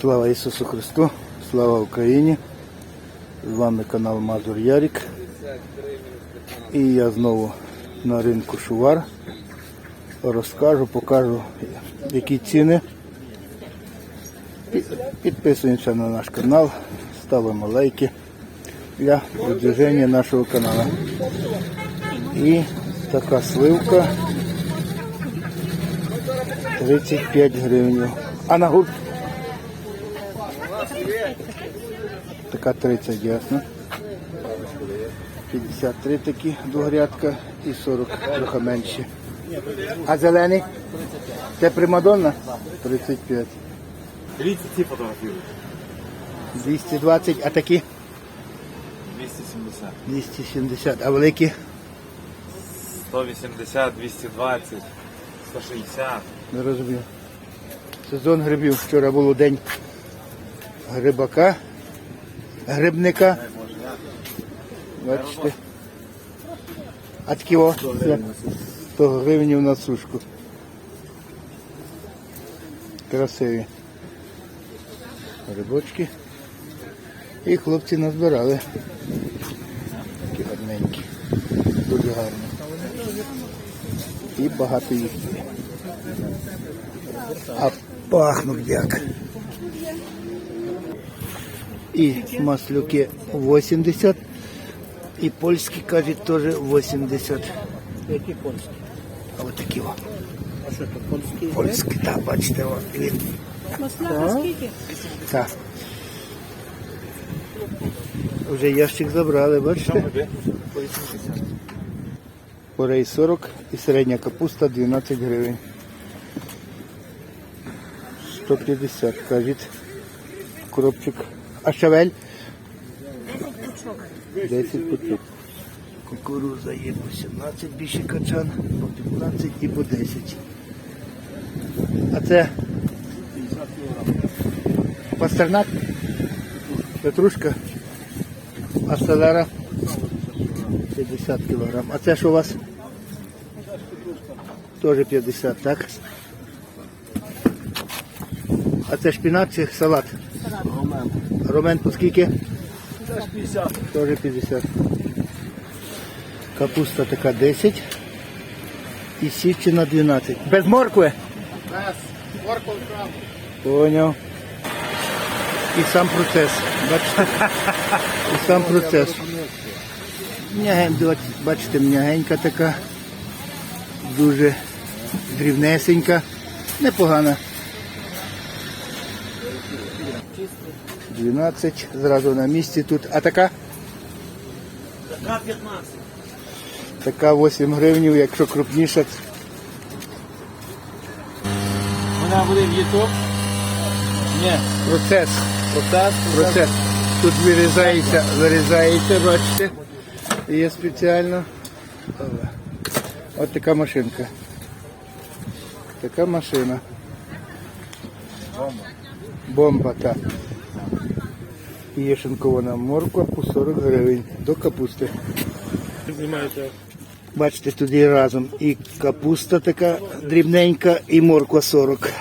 Слава Ісусу Христу, слава Україні! З вами канал Мазур Ярік. І я знову на ринку Шувар. Розкажу, покажу, які ціни. Під- Підписуємося на наш канал, ставимо лайки для продвиження нашого каналу. І така сливка 35 гривень. А на гурт? Така 30 ясно. 53 такі двогрядка і 40 трохи менші. А зелений? Це примадонна? 35. Дивіться ці фотографірують. 220, а такі? 270. 270. А великі? 180, 220, 160. Не розумію. Сезон грибів. Вчора було день грибака, грибника. Бачите. А такі о, 100 гривень на сушку. Красиві. Грибочки. І хлопці назбирали. Такі гарненькі. Дуже гарні. І багато їх. А пахнуть як. І маслюки 80. І польські, кажуть, теж 80. Які польські? А от такі о. А що то польські? Польські, так, бачите, о, він. Масла скільки? Так. Вже ящик забрали, бачите? Порей 40 і середня капуста 12 гривень. 150, кажуть. Коробчик. А щавель? 10 пучок. Кукуруза є по 17, більше качан, по 15 і по 10. А це пастернак, петрушка, а селера 50 кг. А це що у вас? Теж 50, так? А це шпінат чи салат? Ромен. Ромен по скільки? Теж 50. Теж 50. Капуста така 10. І січина 12. Без моркви? Раз. Морков крам. Поняв. І сам процес. Бачите? І сам процес. Бачите, м'ягенька така. Дуже дрібнесенька. Непогана. 12, зразу на місці тут. А така? Така 15. Така 8 гривень, якщо крупніша. Вона буде в Ютуб? Ні. Процес. Процес. Процес. Тут вирізається, вирізається, бачите. Є спеціально. Ось така машинка. Така машина. Бомба, так. І Є шинкована морква по 40 гривень до капусти. Знімаєте. Бачите, туди разом і капуста така дрібненька, і морква 40.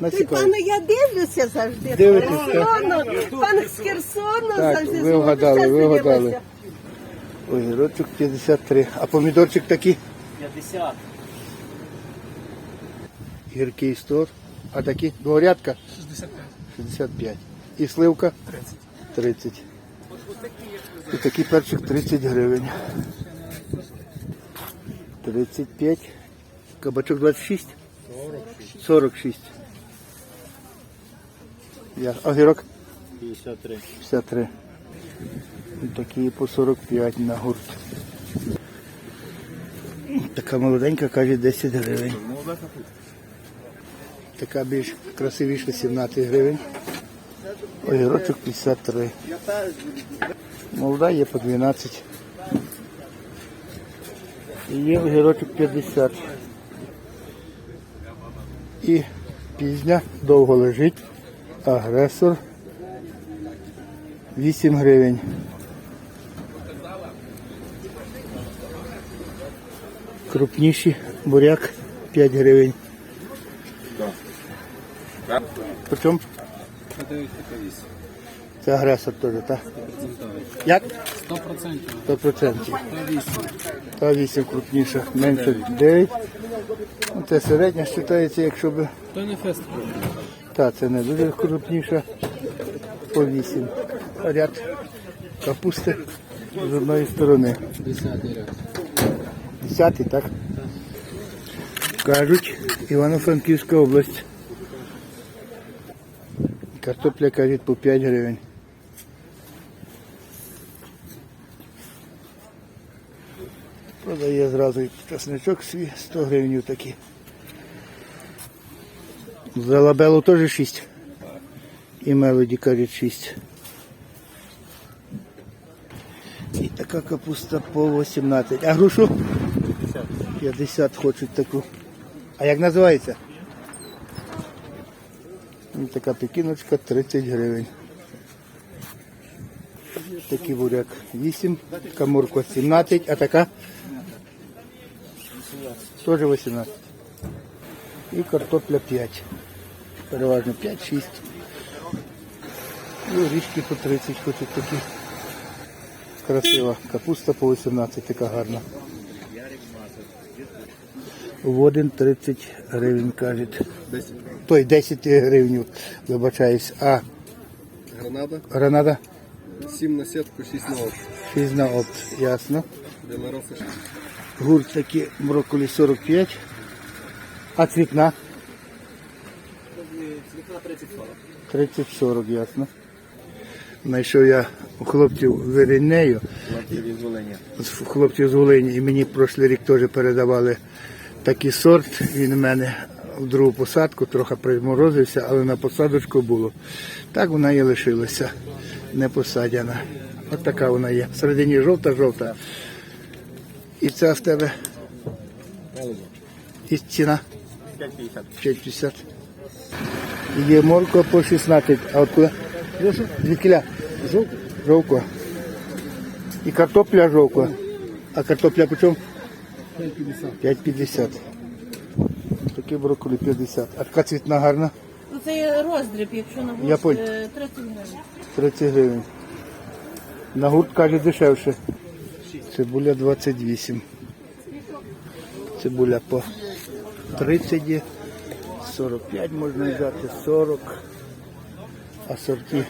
Насікаю. Пане, я дивлюся завжди. Дивитесь, З Херсону, Пан з Херсону Так, завжди. ви вгадали, ви вгадали. Огірочок 53. А помідорчик такий? 50. Гіркий 100. А такі? Дворядка? 65. 65. І сливка? 30. 30. І такий перчик 30 гривень. 35. Кабачок 26? 46. 46. Я. Огірок? 53. 53. Такі по 45 на гурт. Така молоденька, каже 10 гривень. Така більш красивіша 17 гривень. Огірочок 53. Молода є по 12. І є огірочок 50. І пізня довго лежить. Агресор 8 гривень. Крупніші буряк 5 гривень. По чому? Це агресор теж, так? Як? 100%. 100%. Та 8 крупніша, менше 9. Ну, Це середня вважається, якщо би. То не фест. Та, це не дуже крупніша. По 8. Ряд капусти з одної сторони. 10 ряд. Десятий, так? Кажуть, Івано-Франківська область. Картопля кажуть по 5 гривень. Продає зразу і часничок свій 100 гривень такі. За лабелу теж 6. І мелоді кажуть 6. І така капуста по 18. А грушу? 50 хочуть таку. А як називається? Така пекіночка 30 гривень. Такий буряк 8, така морква 17, а така? Теж 18. І картопля 5. Переважно 5-6. І річки по 30 хочуть такі. Красива. Капуста по 18, така гарна. Водин 30 гривень, кажуть. Той 10 гривень, вибачаюсь. А Гранада, гранада 7 на сетку, 6 на опт. 6 на опт, ясно. Демароса Гурт такі брокколі 45. А цвітна? Цвітна 30-40. 30-40, ясно. Знайшов я у хлопців вирінею, з хлопців з Волині, і мені прошлий рік теж передавали такий сорт. Він у мене в другу посадку, трохи приморозився, але на посадочку було. Так вона і лишилася, не посадяна. От така вона є. Всередині жовта-жовта. І це в тебе. І ціна 5,50. Є морква по 16. А от куди? Звідкіля? Жовка. Жовка. І картопля жовка. А картопля по чому? 5,50. Такі брокколі 50. А така цвітна гарна? Ну, Це роздріб, якщо на гурт понял. е, 30 гривень. 30 гривень. На гурт каже дешевше. Цибуля 28. Цибуля по 30 45 можна взяти, 40. А сорті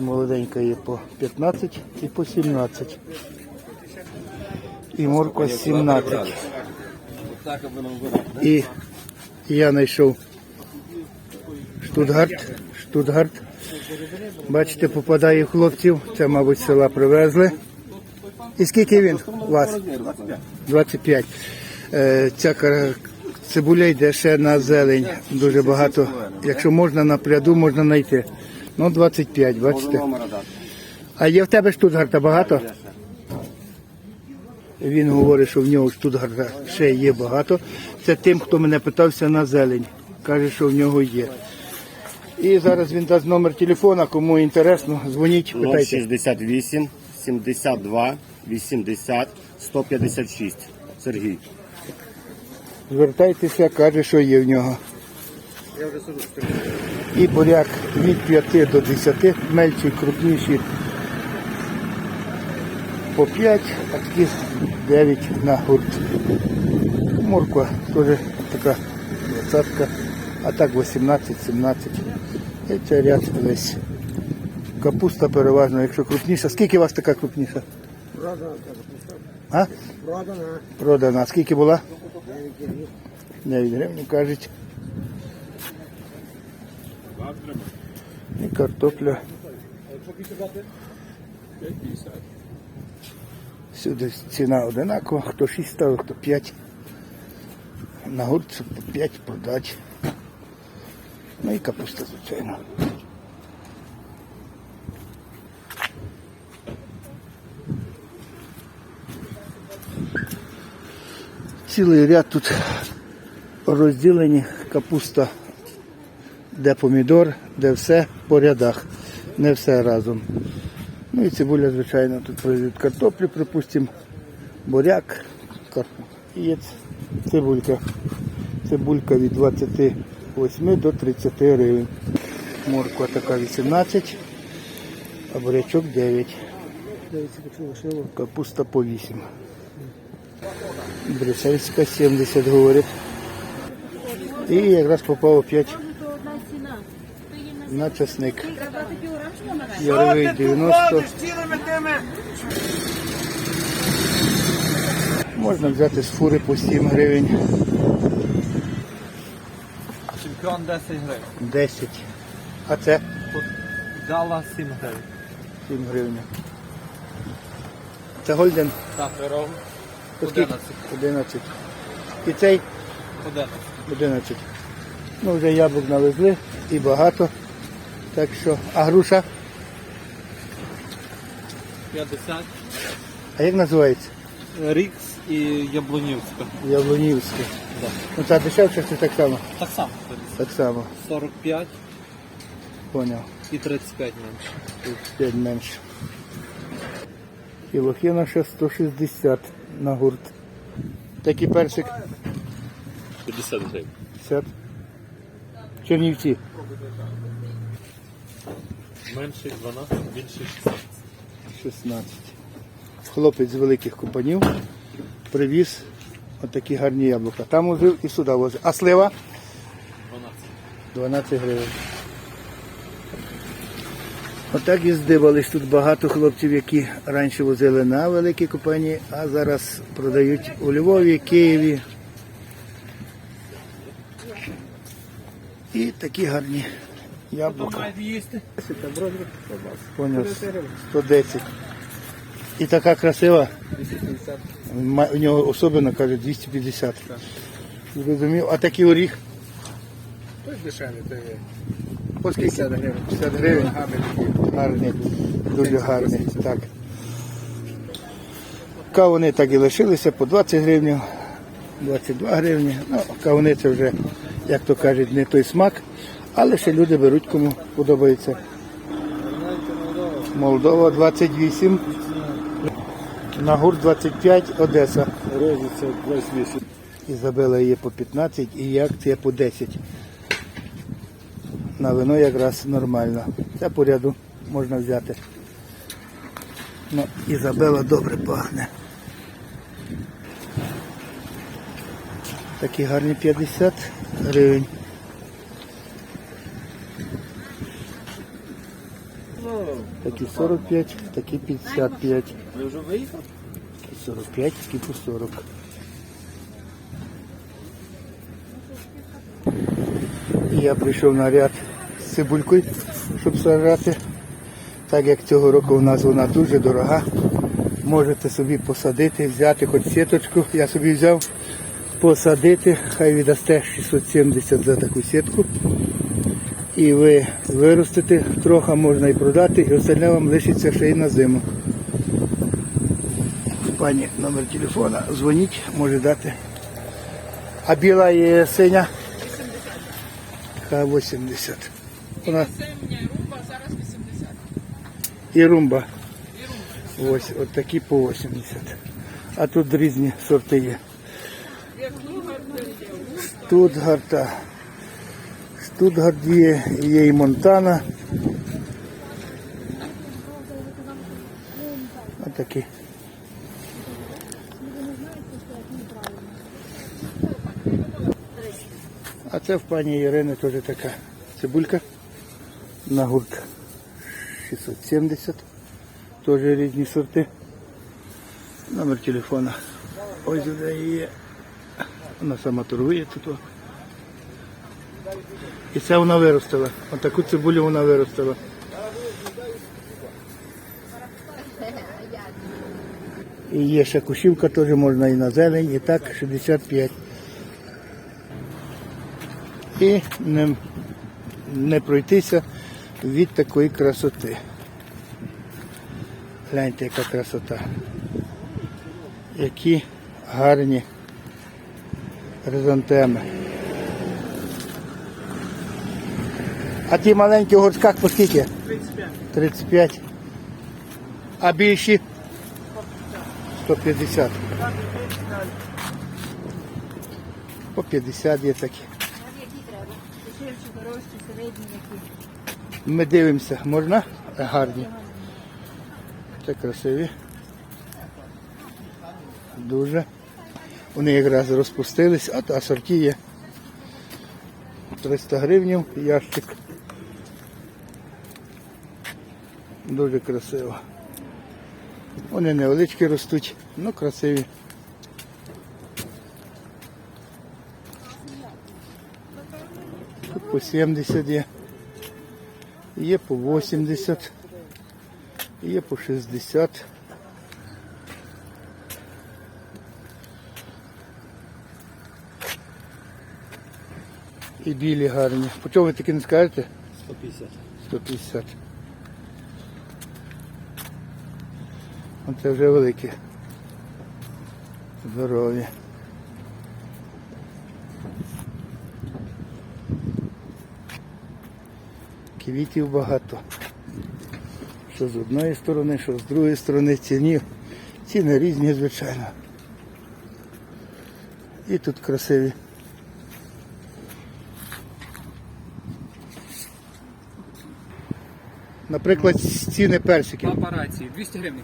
молоденька є по 15 і по 17. І морква 17. І я знайшов Штутгарт. Штутгарт. Бачите, попадає хлопців. Це, мабуть, села привезли. І скільки він у вас? 25. Е, Ця цибуля йде ще на зелень. Дуже багато. Якщо можна на пряду, можна знайти. Ну, 25, бачите. А є в тебе штутгарта багато? Він говорить, що в нього штутгарта ще є багато. Це тим, хто мене питався на зелень. Каже, що в нього є. І зараз він дасть номер телефона, кому інтересно, дзвоніть, питайте. 068 72 80 156. Сергій. Звертайтеся, каже, що є в нього. І буряк від 5 до 10, мельчі, крупніші по 5, а такі 9 на гурт. Морква теж така 20, а так 18-17. І це ряд весь. Капуста переважно, якщо крупніша. Скільки у вас така крупніша? Продана. А? Продана. Продана. Скільки була? 9 гривень, кажуть. І картопля. Сюди ціна одинакова, хто 6 ставив, хто 5. На гурт по 5 продати. Ну і капуста, звичайно. Цілий ряд тут розділені капуста, де помідор, де все по рядах, не все разом. Ну і цибуля, звичайно, тут продають картоплю, припустимо, буряк, і цибулька. Цибулька від 28 до 30 гривень. Морква така 18, а бурячок 9. Капуста по 8. Брюссельська 70 говорять. І якраз попав опять на часник. Яровий 90. Можна взяти з фури по 7 гривень. Чемпіон 10 гривень. 10. А це Гала 7 гривень. 7 гривень. Це гольден. Так, пирог По скільки? 11. І цей 11. 11. Ну, вже яблук навезли і багато. Так що, а груша? 50. А як називається? Рікс і Яблунівська. Яблунівське. Ну це дешевше, чи так само? Так само. Так само, 45 поняв. і 35 менше. Тут 5 менше. І лохина ще 160 на гурт. Такий персик 50 гривень. 50. Чернівці. Менший 12, більший 16. 16. Хлопець з великих купанів привіз отакі гарні яблука. Там возив і сюди возив. А слива? 12. 12 гривень. Отак і здивались тут багато хлопців, які раніше возили на великі компанії, а зараз продають у Львові, Києві. І такі гарні яблука. Поняв, 110. І така красива. Ма- У нього особливо каже 250. Зрозумів. А такий оріх? Дешевле, то є. По скільки? 50 гривень. 50 гривень. Гарний. Дуже гарний. Так. Кавуни так і лишилися по 20 гривень, 22 гривні. Ну, кавуни це вже, як то кажуть, не той смак, але ще люди беруть, кому подобається. Молдова 28. Нагур 25, Одеса. Розиця 28. Ізабела є по 15 і є акція по 10. На вино якраз нормально. Це по ряду можна взяти. Ну, Ізабела добре пахне. Такі гарні 50 гривень. Такі 45, такі 55. Ви вже виїхали? Такі 45, такі по 40. Я прийшов на ряд з цибулькою, щоб сажати. Так як цього року у нас вона дуже дорога. Можете собі посадити, взяти хоч сіточку. Я собі взяв, посадити, хай віддасте 670 за таку сітку. І ви виростете, трохи можна і продати, і остальне вам лишиться ще й на зиму. Пані номер телефона, дзвоніть, може дати. А біла є синя? Х-80. Вона... І румба. Ось, от такі по 80. А тут різні сорти є. Тут гарта. Штутгарт є, є і Монтана. Отакі. А це в пані Ірини теж така цибулька на гурт 670. Теж різні сорти. Номер телефона. Ось де є. Вона сама торгує тут. І це вона виростила. Отаку цибулю вона виростила. І є ще кушівка, теж можна і на зелень, і так 65 і не, не пройтися від такої красоти. Гляньте, яка красота. Які гарні хризантеми. А ті маленькі в горшках по скільки? 35. 35. А більші? 150. По 50 є такі. Ми дивимося, можна? Гарні. Це красиві. Дуже. Вони якраз розпустились, а та сорті є. 300 гривнів ящик. Дуже красиво. Вони невеличкі ростуть, ну красиві. Тут по 70 є. Є по 80. Є по 60. І білі гарні. По чому ви таки не скажете? 150. 150. Оце вже великі. Здорові. Квітів багато. Що з одної сторони, що з другої сторони ціні. Ціни різні, звичайно. І тут красиві. Наприклад, ціни персиків. Апарації. 200 гривень.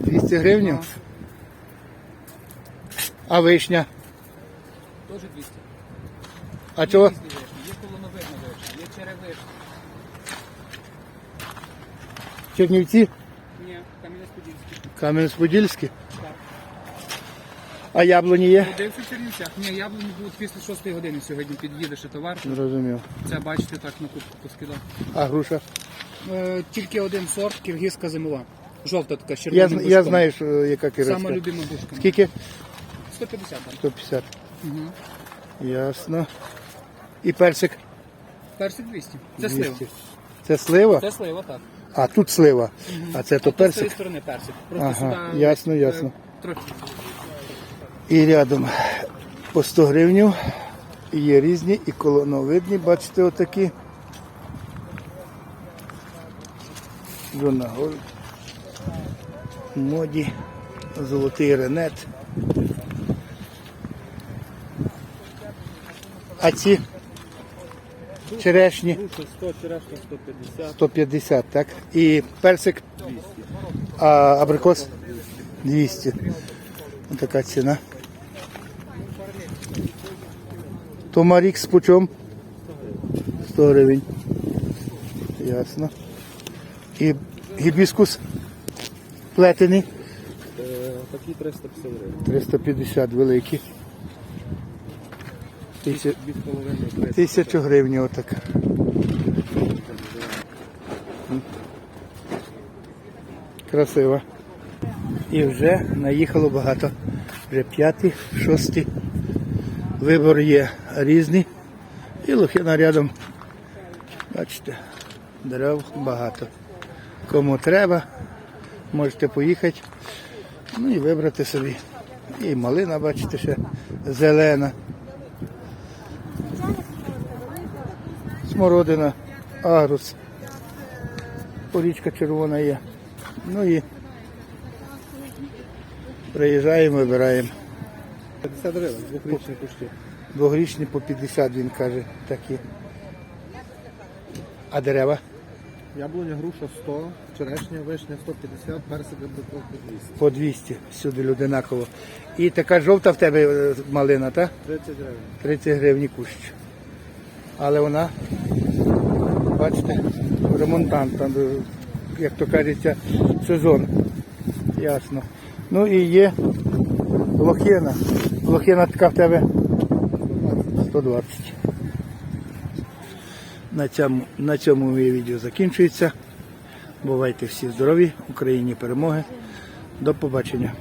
200 гривень. А вишня? Теж 200. А чого? Різні вишні. Є колоновидна вишня, є черевишня. Чернівці? Ні, Кам'янець-Подільський. Кам'янець-Подільський? Так. А яблуні є? Дивився в Чернівцях. Ні, яблуні будуть після 6 години сьогодні під'їде ще товар. Зрозумів. Це бачите так на кубку поскидав. А груша? Е, тільки один сорт, киргизька зимова. Жовта така, з Я, червоним я знаю, що яка Сама любима бушка. Скільки? 150 там. 150. Угу. Ясно. І персик? Персик 200. Це слива. 200. Це слива? Це слива, так. А тут слива. А це то З цієї персик. сторони персик. Просто Ага, сюди ясно, е, ясно. трохи. І рядом по 100 гривень. І Є різні і колоновидні, бачите, отакі. Жона Голд. Моді. Золотий ренет. А ці черешні Груша 100, черешня 150. 150, так? І персик 200. а абрикос 200. Ось така ціна. Томарікс по чому? 100 гривень. Ясно. І гібіскус плетений Е, Такі 350 гривень. 350 великий. Тисяч- Дві з половиною 300. Тисячу гривень отак. Красиво. І вже наїхало багато. Вже п'ятий, шостий. Вибор є різний. І лохина рядом. Бачите, дерев багато. Кому треба, можете поїхати. Ну і вибрати собі. І малина, бачите, ще зелена. смородина, агрус, порічка червона є. Ну і приїжджаємо, вибираємо. 50 гривень, двохрічні кущі. Двогрічні по 50, він каже, такі. А дерева Яблуня, груша 100, черешня, вишня 150, персик абрикос по 200. по 200, всюди одинаково. І така жовта в тебе е, малина, так? 30 гривень. 30 гривень кущ. Але вона, бачите, ремонтант, там, е, як то кажеться, сезон. Ясно. Ну і є лохина. Лохина така в тебе 120. На цьому, на цьому моє відео закінчується. Бувайте всі здорові, Україні перемоги. До побачення.